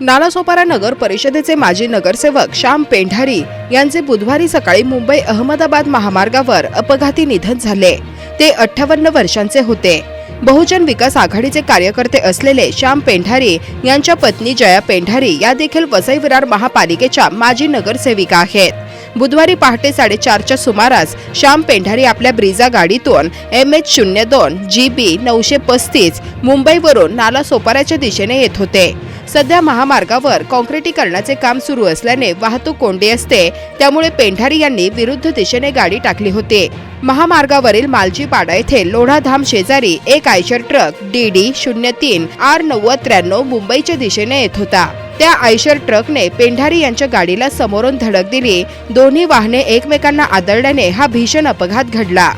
नालासोपारा नगर परिषदेचे माजी नगरसेवक श्याम पेंढारी यांचे बुधवारी सकाळी मुंबई अहमदाबाद महामार्गावर अपघाती निधन झाले. ते अठ्ठावन्न वर्षांचे होते. बहुजन विकास आघाडीचे कार्यकर्ते असलेले श्याम पेंढारी यांच्या पत्नी जया पेंढारी या देखील वसई विरार महापालिकेच्या माजी नगरसेविका आहेत. बुधवारी पहाटे साडेचारच्या सुमारास श्याम पेंढारी आपल्या ब्रिझा गाडीतून एम एच शून्य दोन जी बी नऊशे पस्तीस मुंबईवरून नाला सोपाऱ्याच्या दिशेने येत होते. सध्या महामार्गावर कॉन्क्रिटीकरणाचे काम सुरू असल्याने वाहतूक कोंडी असते. त्यामुळे पेंढारी यांनी विरुद्ध दिशेने गाडी टाकली होती. महामार्गावरील मालजीपाडा येथे लोढाधाम शेजारी एक आयशर ट्रक डी डी शून्य तीन आर नव्वद त्र्याण्णव मुंबईच्या दिशेने येत होता. त्या आयशर ट्रकने पेंढारी यांच्या गाडीला समोरून धडक दिली. दोन्ही वाहने एकमेकांना आदळल्याने हा भीषण अपघात घडला.